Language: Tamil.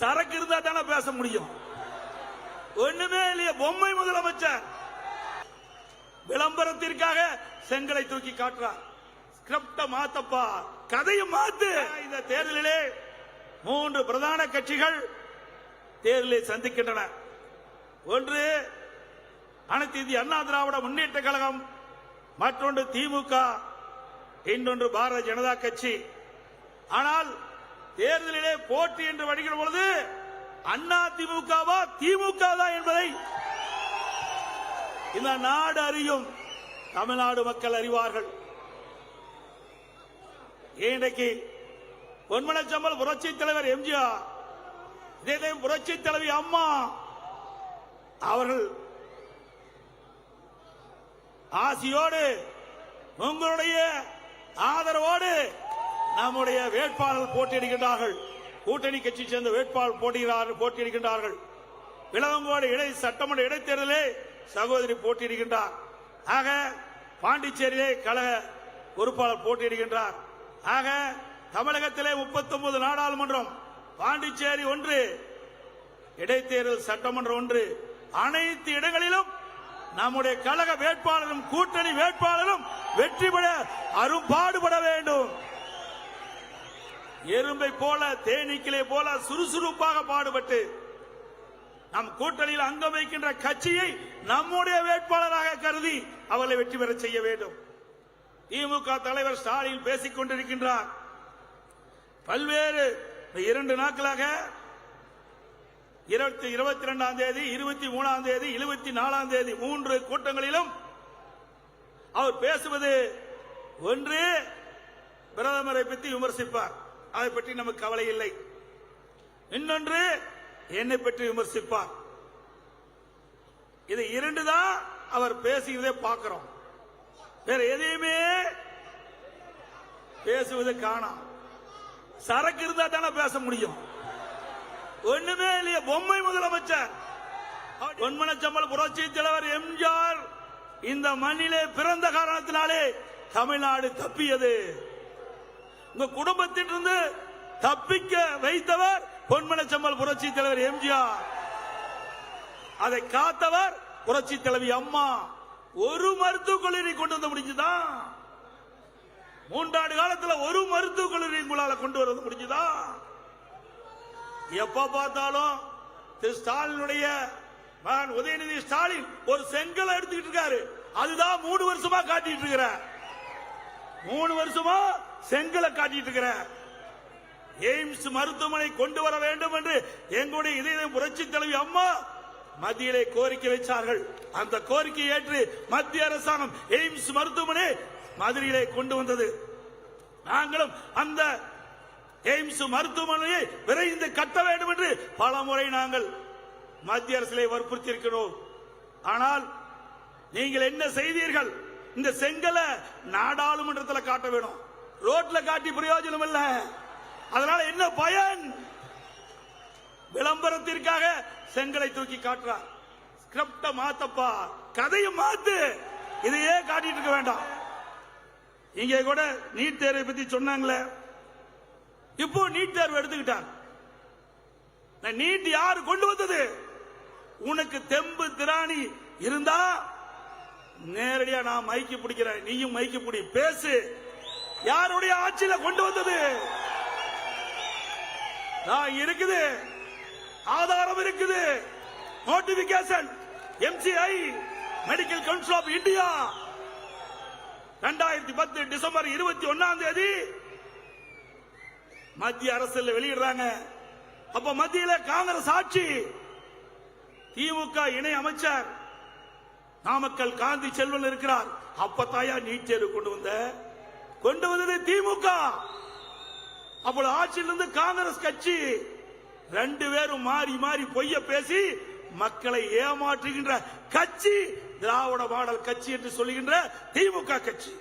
சரக்கு இருந்தா தானே பேச முடியும். ஒண்ணுமே இல்லையே பொம்மை முதலமைச்சர். விளம்பரத்திற்காக செங்கலை தூக்கி காட்டுறார் ஸ்கிரிப்ட மாத்தப்பா. கதையை மாத்து. இந்த தேர்தலிலே மூன்று பிரதான கட்சிகள் தேர்தலை சந்திக்கின்றன. ஒன்று அனைத்து இந்திய அண்ணா திராவிட முன்னேற்ற கழகம் மற்றொன்று திமுக இன்னொன்று பாரதிய ஜனதா கட்சி. ஆனால் தேர்தலிலே போட்டி என்று வருகிற பொழுது அண்ணா திமுகவா திமுக தான் என்பதை இந்த நாடு அறியும். தமிழ்நாடு மக்கள் அறிவார்கள். இன்றைக்கு பொன்மனச்சம்பல் புரட்சி தலைவர் எம்ஜிஆர் இதே புரட்சி தலைவி அம்மா அவர்கள் ஆசியோடு உங்களுடைய ஆதரவோடு நம்முடைய வேட்பாளர் போட்டியிடுகின்றார்கள். கூட்டணி கட்சி சேர்ந்த வேட்பாளர் போட்டியிடுகிறார்கள் போட்டியிடுகின்றார்கள். விளவங்கோடு இடை சட்டமன்ற இடைத்தேர்தலே சகோதரி போட்டியிடுகின்றார். ஆக பாண்டிச்சேரியிலே கழக பொறுப்பாளர் போட்டியிடுகின்றார். ஆக தமிழகத்திலே 39 நாடாளுமன்றம் பாண்டிச்சேரி ஒன்று இடைத்தேர்தல் சட்டமன்றம் ஒன்று. அனைத்து இடங்களிலும் நம்முடைய கழக வேட்பாளரும் கூட்டணி வேட்பாளரும் வெற்றி பெற அரும்பாடுபட வேண்டும். எறும்பை போல தேனீக்கிலே போல சுறுசுறுப்பாக பாடுபட்டு நம் கூட்டணியில் அங்கம் வைக்கின்ற கட்சியை நம்முடைய வேட்பாளராக கருதி அவர்களை வெற்றி பெற செய்ய வேண்டும். திமுக தலைவர் ஸ்டாலின் பேசிக் கொண்டிருக்கின்றார். பல்வேறு இரண்டு நாட்களாக இருபத்தி இருபத்தி இரண்டாம் தேதி இருபத்தி மூணாம் தேதி இருபத்தி நாலாம் தேதி மூன்று கூட்டங்களிலும் அவர் பேசுவது ஒன்று பிரதமரை பற்றி விமர்சிப்பார். அதை பற்றி நமக்கு கவலை இல்லை. இன்னொன்று என்னை பற்றி விமர்சிப்பார். இது இரண்டு தான் அவர் பேசுகிறதே பார்க்கிறோம். வேற எதையுமே பேசுவது காணாம் சரக்கு இருந்தா தானே பேச முடியும். ஒண்ணுமே இல்லையே பொம்மை முதலமைச்சர். பொன்மனச்சம்பல் புரட்சி தலைவர் எம்ஜிஆர் இந்த மண்ணிலே பிறந்த காரணத்தினாலே தமிழ்நாடு தப்பியது. உங்க குடும்பத்திலிருந்து தப்பிக்க வைத்தவர் பொன்மனச்சம்பல் புரட்சி தலைவர் எம்ஜிஆர். அதை காத்தவர் புரட்சி தலைவி அம்மா. ஒரு மருத்துவக் கல்லூரி கொண்டு வந்து முடிஞ்சுதான் மூன்றாண்டு காலத்துல ஒரு மருத்துவக் கல்லூரி உங்களால கொண்டு வரது முடிஞ்சுதா? எப்ப பார்த்தாலும் திரு ஸ்டாலினுடைய மகன் உதயநிதி ஸ்டாலின் ஒரு செங்கலை எடுத்துக்கிட்டு இருக்காரு. அதுதான் மூணு வருஷமா காட்டிட்டு இருக்கிற மூணு வருஷமா செங்கலை காட்டிட்டு இருக்கிற எய்ம்ஸ் மருத்துவமனை கொண்டு வர வேண்டும் என்று எங்களுடைய இதய புரட்சி தலைவி அம்மா மத்தியிலே கோரிக்கை வைச்சார்கள். அந்த கோரிக்கையை ஏற்று மத்திய அரசாங்கம் எய்ம்ஸ் மருத்துவமனை மதுரையிலே கொண்டு வந்தது. நாங்களும் அந்த எய்ம்ஸ் மருத்துவமனையை விரைந்து கட்ட வேண்டும் என்று பல முறை நாங்கள் மத்திய அரசிலே வற்புறுத்தி இருக்கிறோம் ஆனால் நீங்கள் என்ன செய்தீர்கள்? இந்த செங்கலை நாடாளுமன்றத்தில் காட்ட வேணும். ரோட்ல காட்டி பிரயோஜனம் இல்ல. அதனால என்ன பயன்? விளம்பரத்திற்காக செங்கலை தூக்கி காட்டுறார். ஸ்கிரிப்ட மாத்தப்பா. கதையை மாத்து. இதையே காட்டிட்டு இருக்க வேண்டாம். இங்க கூட நீட் தேர்வை பத்தி சொன்னாங்களே. இப்போ நீட் தேர்வு எடுத்துக்கிட்டாங்க நான் நீட் யாரு கொண்டு வந்தது? உனக்கு தெம்பு திராணி இருந்தா நேரடியா நான் மைக்கு பிடிக்கிறேன். நீயும் மைக்கு பிடி. பேசு. யாருடைய ஆட்சியில கொண்டு வந்தது? நான் இருக்குது. ஆதாரம் இருக்குது. Notification MCI medical council of India ரெண்டாயிரத்தி பத்து டிசம்பர் இருபத்தி ஒன்னாம் தேதி மத்திய அரசு வெளியிடுறாங்க. அப்ப மத்தியில காங்கிரஸ் ஆட்சி. திமுக இணை அமைச்சர் நாமக்கல் காந்தி செல்வன் இருக்கிறார். அப்பத்தாயா நீட் தேர்வு கொண்டு வந்த கொண்டு வந்தது திமுக. அப்பொழுது ஆட்சியிலிருந்து காங்கிரஸ் கட்சி ரெண்டு பேரும் மாறி மாறி பொய்ய பேசி மக்களை ஏமாற்றுகின்ற கட்சி திராவிட மாடல் கட்சி என்று சொல்லுகின்ற திமுக கட்சி.